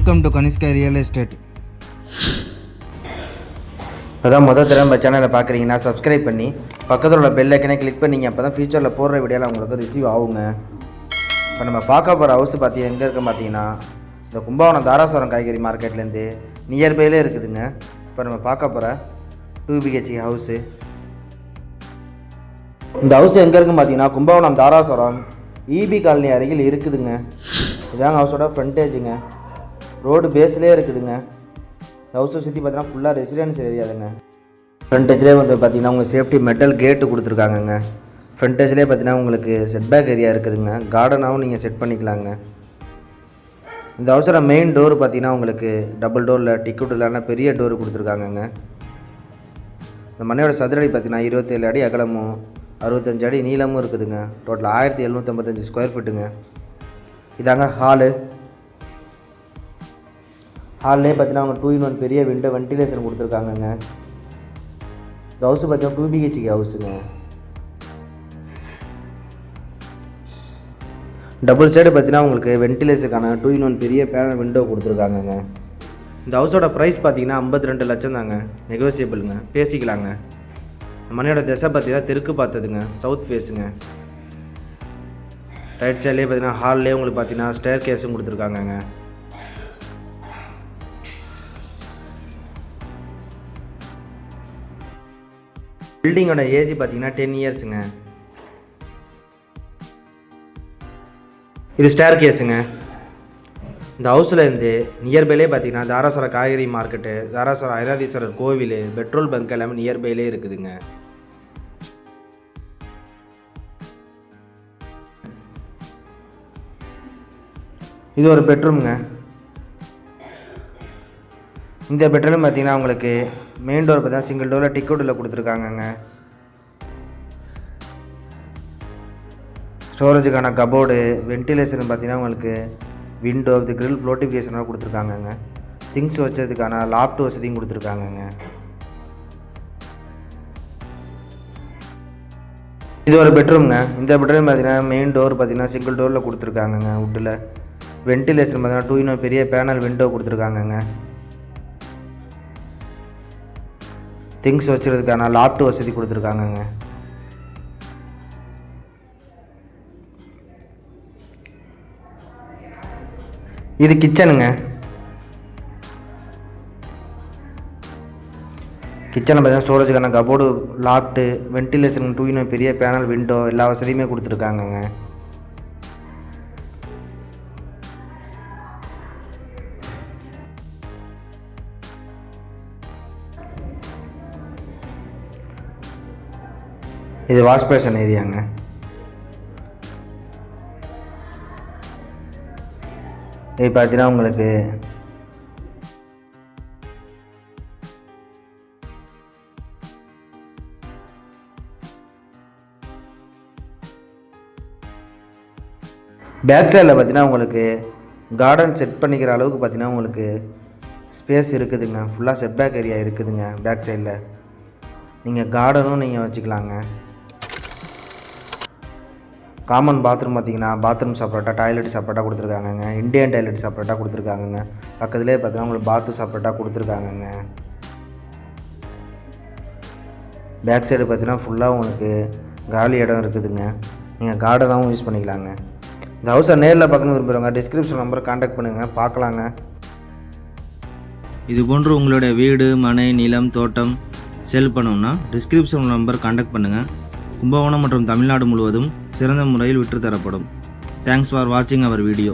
Welcome to Kanishka real estate அதான் முதல் தடவை நம்ம சேனலை பார்க்குறீங்கன்னா சப்ஸ்கிரைப் பண்ணி பக்கத்தில் உள்ள பெல் ஐக்கனே கிளிக் பண்ணிங்க அப்போ தான் ஃபியூச்சரில் போடுற வீடியோலாம் உங்களுக்கு ரிசீவ் ஆகுங்க. இப்போ நம்ம பார்க்க போகிற ஹவுஸ் பார்த்தி எங்கே இருக்கு பார்த்தீங்கன்னா இந்த கும்பகோணம் தாராசுரம் காய்கறி மார்க்கெட்லேருந்து நியர்பைலே இருக்குதுங்க. இப்போ நம்ம பார்க்க போகிற டூ பிஹெச்சி ஹவுஸு இந்த ஹவுஸ் எங்கே இருக்குன்னு பார்த்தீங்கன்னா கும்பகோணம் தாராசுரம் இபி காலனி அருகில் இருக்குதுங்க. இதாங்க ஹவுஸோட ஃப்ரண்டேஜுங்க ரோடு பேஸ்லேயே இருக்குதுங்க. ஹவுஸை சுற்றி பார்த்தீங்கன்னா ஃபுல்லாக ரெசிடென்ஷியல் ஏரியாதுங்க ஃப்ரண்டேஜ்லேயே வந்து பார்த்தீங்கன்னா உங்கள் சேஃப்டி மெட்டல் கேட்டு கொடுத்துருக்காங்கங்க. ஃப்ரண்டேஜ்லேயே பார்த்தீங்கன்னா உங்களுக்கு செட்பேக் ஏரியா இருக்குதுங்க. கார்டனாகவும் நீங்கள் செட் பண்ணிக்கலாங்க. இந்த ஹவுஸோட மெயின் டோர் பார்த்தீங்கன்னா உங்களுக்கு டபுள் டோரில் டிக்கெட் இல்லைன்னா பெரிய டோர் கொடுத்துருக்காங்கங்க. இந்த மனையோட சதுரடி பார்த்தீங்கன்னா இருபத்தேழு அடி அகலமும் அறுபத்தஞ்சு அடி நீளமும் இருக்குதுங்க. டோட்டல் ஆயிரத்தி எழுநூற்றம்பத்தஞ்சு ஸ்கொயர் ஃபீட்டுங்க இதாங்க ஹாலு ஹால்லே பார்த்தீங்கன்னா அவங்க டூ இன் ஒன் பெரிய விண்டோ வென்டிலேஷன் கொடுத்துருக்காங்கங்க. இந்த ஹவுஸ் பார்த்தீங்கன்னா டூ பிஹெச்கே ஹவுஸுங்க டபுள் சைடு பார்த்தீங்கன்னா உங்களுக்கு வென்டிலேஷனுக்கான டூ இன் ஒன் பெரிய பேனல் விண்டோ கொடுத்துருக்காங்கங்க. இந்த ஹவுஸோட ப்ரைஸ் பார்த்தீங்கன்னா ஐம்பத்தி ரெண்டு லட்சம் தாங்க. நெகோசியபிளுங்க பேசிக்கலாங்க. மனையோட மணியோட திசை பார்த்தீங்கன்னா தெற்கு பார்த்ததுங்க. சவுத் ஃபேஸுங்க ரைட் சைட்லேயே பார்த்தீங்கன்னா ஹால்லேயே உங்களுக்கு பார்த்தீங்கன்னா ஸ்டேர் கேஸும் கொடுத்துருக்காங்கங்க. பில்டிங்கோட ஏஜ் பார்த்தீங்கன்னா டென் இயர்ஸுங்க. இது ஸ்டேர் கேஸுங்க இந்த ஹவுஸில் இருந்து நியர்பைலே பார்த்தீங்கன்னா தாராசுர காய்கறி மார்க்கெட்டு தாராசுர ஐராதீஸ்வரர் கோவில் பெட்ரோல் பங்க் எல்லாமே நியர்பைலே இருக்குதுங்க. இது ஒரு பெட்ரூம்ங்க இந்த பெட்ரூம் பார்த்தீங்கன்னா உங்களுக்கு மெயின் டோர் பார்த்தீங்கன்னா சிங்கிள் டோரில் டிக்கெட்டில் கொடுத்துருக்காங்கங்க. ஸ்டோரேஜுக்கான கபோர்டு வென்டிலேஷன் பார்த்தீங்கன்னா உங்களுக்கு விண்டோ இது கிரில் ஃப்ளோட்டிஃபிகேஷனாக கொடுத்துருக்காங்கங்க. திங்ஸ் வச்சதுக்கான லாப்ட் வசதியும் கொடுத்துருக்காங்கங்க. இது ஒரு பெட்ரூம்ங்க இந்த பெட்ரூம் பார்த்தீங்கன்னா மெயின் டோர் பார்த்தீங்கன்னா சிங்கிள் டோரில் கொடுத்துருக்காங்கங்க வுட்டில் வென்டிலேஷன் பார்த்தீங்கன்னா டூ இன்னும் பெரிய பேனல் விண்டோ கொடுத்துருக்காங்கங்க. திங்ஸ் வச்சுறதுக்கான லாப்ட் வசதி கொடுத்துருக்காங்கங்க. இது கிச்சனுங்க கிச்சனில் பார்த்தீங்கன்னா ஸ்டோரேஜுக்கான கபோர்டு லாப்ட்டு வென்டிலேஷன் டூ பெரிய பேனல் விண்டோ எல்லா வசதியுமே கொடுத்துருக்காங்கங்க. இது வாஷ் பேஷன் ஏரியாங்க. இது பார்த்தீங்கன்னா உங்களுக்கு பேக் சைடில் பார்த்தீங்கன்னா உங்களுக்கு கார்டன் செட் பண்ணிக்கிற அளவுக்கு பார்த்தீங்கன்னா உங்களுக்கு ஸ்பேஸ் இருக்குதுங்க. ஃபுல்லாக செட் பேக் ஏரியா இருக்குதுங்க பேக் சைடில் நீங்கள் கார்டனும் நீங்கள் வச்சுக்கலாங்க. காமன் பாத்ரூம் பார்த்தீங்கன்னா பாத்ரூம் செப்பரேட்டாக டாய்லெட் செப்பரேட்டாக கொடுத்துருக்காங்கங்க. இந்தியன் டாய்லெட் செப்பரேட்டாக கொடுத்துருக்காங்கங்க. பக்கத்துலேயே பார்த்தீங்கன்னா உங்களுக்கு பாத்ரூம் செப்பரேட்டாக கொடுத்துருக்காங்கங்க. பேக் சைடு பார்த்தீங்கன்னா ஃபுல்லாக உங்களுக்கு காலி இடம் இருக்குதுங்க. நீங்கள் கார்டனாகவும் யூஸ் பண்ணிக்கலாங்க. இந்த ஹவுஸை நேரில் பார்க்கணும் விரும்புகிறவங்க டிஸ்கிரிப்ஷன் நம்பரை காண்டாக்ட் பண்ணுங்கள் பார்க்கலாங்க. இது போன்று உங்களுடைய வீடு மனை நிலம் தோட்டம் செல் பண்ணணும்னா டிஸ்கிரிப்ஷன் நம்பர் காண்டாக்ட் பண்ணுங்கள் கும்பகோணம் மற்றும் தமிழ்நாடு முழுவதும் சிறந்த முறையில் விற்றுத்தரப்படும். தேங்க்ஸ் ஃபார் வாட்சிங் அவர் வீடியோ